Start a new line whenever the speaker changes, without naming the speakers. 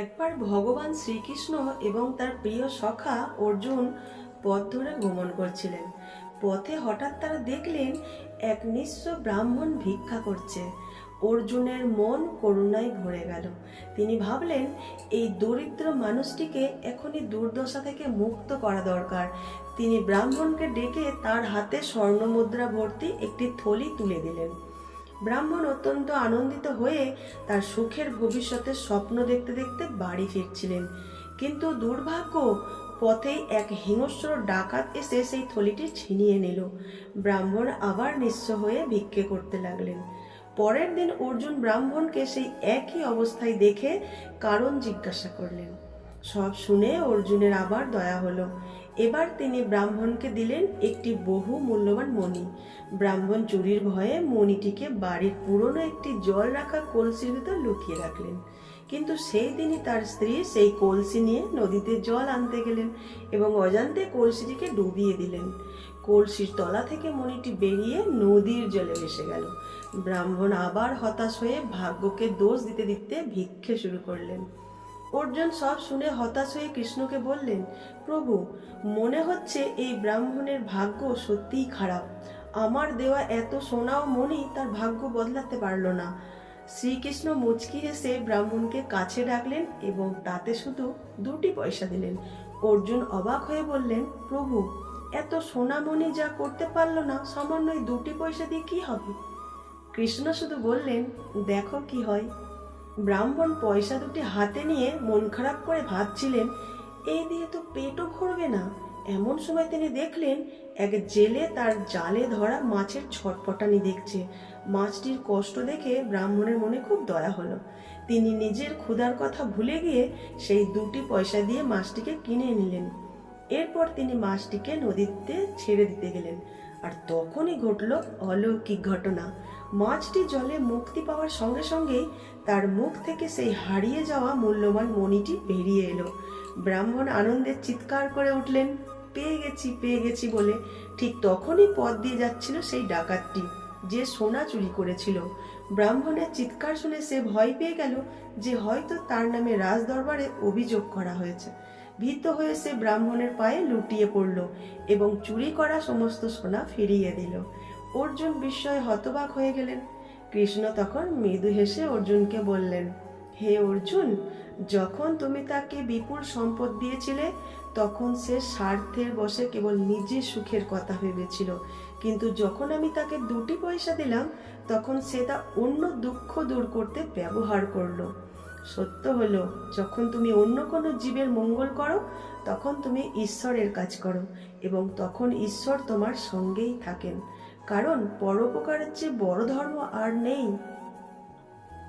একবার ভগবান শ্রীকৃষ্ণ এবং তার প্রিয় সখা অর্জুন পথ ধরে ভ্রমণ করছিলেন। পথে হঠাৎ তারা দেখলেন এক নিঃস্ব ব্রাহ্মণ ভিক্ষা করছে। অর্জুনের মন করুণায় ভরে গেল। তিনি ভাবলেন, এই দরিদ্র মানুষটিকে এখনই দুর্দশা থেকে মুক্ত করা দরকার। তিনি ব্রাহ্মণকে ডেকে তার হাতে স্বর্ণমুদ্রা ভর্তি একটি থলি তুলে দিলেন। ব্রাহ্মণ অত্যন্ত আনন্দিত হয়ে তার সুখের ভবিষ্যতের স্বপ্ন দেখতে দেখতে বাড়ি ফিরছিলেন। কিন্তু দুর্ভাগ্য পথেই এক হিংস্র ডাকাত এসে সেই থলিটি ছিনিয়ে নিল। ব্রাহ্মণ আবার নিঃস্ব হয়ে ভিক্ষে করতে লাগলেন। পরের দিন অর্জুন ব্রাহ্মণকে সেই একই অবস্থায় দেখে কারণ জিজ্ঞাসা করলেন। সব শুনে অর্জুনের আবার দয়া হলো। এবার তিনি ব্রাহ্মণকে দিলেন একটি বহু মূল্যবান মণি। ব্রাহ্মণ চুরির ভয়ে মণিটিকে বাড়ির পুরনো একটি জল রাখা কলসির ভিতর লুকিয়ে রাখলেন। কিন্তু সেই দিনই তার স্ত্রী সেই কলসি নিয়ে নদীতে জল আনতে গেলেন এবং অজান্তে কলসিটিকে ডুবিয়ে দিলেন। কলসির তলা থেকে মণিটি বেরিয়ে নদীর জলে ভেসে গেল। ব্রাহ্মণ আবার হতাশ হয়ে ভাগ্যকে দোষ দিতে দিতে ভিক্ষে শুরু করলেন। অর্জুন সব শুনে হতাশ হয়ে কৃষ্ণকে বললেন, প্রভু, মনে হচ্ছে এই ব্রাহ্মণের ভাগ্য সত্যিই খারাপ। আমার দেওয়া এত সোনা ও মণি তার ভাগ্য বদলাতে পারল না। শ্রীকৃষ্ণ মুচকি হেসে ব্রাহ্মণকে কাছে ডাকলেন এবং তাতে শুধু দুটি পয়সা দিলেন। অর্জুন অবাক হয়ে বললেন, প্রভু, এত সোনামণি যা করতে পারল না সামান্য দুটি পয়সা দিয়ে কি হবে? কৃষ্ণ শুধু বললেন, দেখো কি হয়। ব্রাহ্মণ পয়সা দুটি হাতে নিয়ে মন খারাপ করে ভাবছিলেন, এই দিয়ে তো পেটও ভরবে না। এমন সময় তিনি দেখলেন, এক জেলে তার জালে ধরা মাছের ছটপটানি দেখছে। মাছটির কষ্ট দেখে ব্রাহ্মণের মনে খুব দয়া হলো। তিনি নিজের ক্ষুধার কথা ভুলে গিয়ে সেই দুটি পয়সা দিয়ে মাছটিকে কিনে নিলেন। এরপর তিনি মাছটিকে নদীতে ছেড়ে দিতে গেলেন। আর তখনই ঘটল অলৌকিক ঘটনা। মাছটি জলে মুক্তি পাওয়ার সঙ্গে সঙ্গেই তার মুখ থেকে সেই হারিয়ে যাওয়া মূল্যবান মণিটি বেরিয়ে এলো। ব্রাহ্মণ আনন্দে চিৎকার করে উঠলেন, পেয়ে গেছি পেয়ে গেছি বলে। ঠিক তখনই পথ দিয়ে যাচ্ছিল সেই ডাকাতটি, যে সোনা চুরি করেছিল। ব্রাহ্মণের চিৎকার শুনে সে ভয় পেয়ে গেল যে হয়তো তার নামে রাজ দরবারে অভিযোগ করা হয়েছে। ভীত হয়ে সে ব্রাহ্মণের পায়ে লুটিয়ে পড়ল এবং চুরি করা সমস্ত সোনা ফিরিয়ে দিল। অর্জুন বিস্ময়ে হতবাক হয়ে গেলেন। কৃষ্ণ তখন মৃদু হেসে অর্জুনকে বললেন, হে অর্জুন, যখন তুমি তাকে বিপুল সম্পদ দিয়েছিলে, তখন সে স্বার্থের বসে কেবল নিজের সুখের কথা ভেবেছিল। কিন্তু যখন আমি তাকে দুটি পয়সা দিলাম, তখন সে তা অন্য দুঃখ দূর করতে ব্যবহার করল। সত্য হলো, যখন তুমি অন্য কোনো জীবের মঙ্গল করো, তখন তুমি ঈশ্বরের কাজ করো এবং তখন ঈশ্বর তোমার সঙ্গেই থাকেন। কারণ পরোপকারের চেয়ে বড় ধর্ম আর নেই।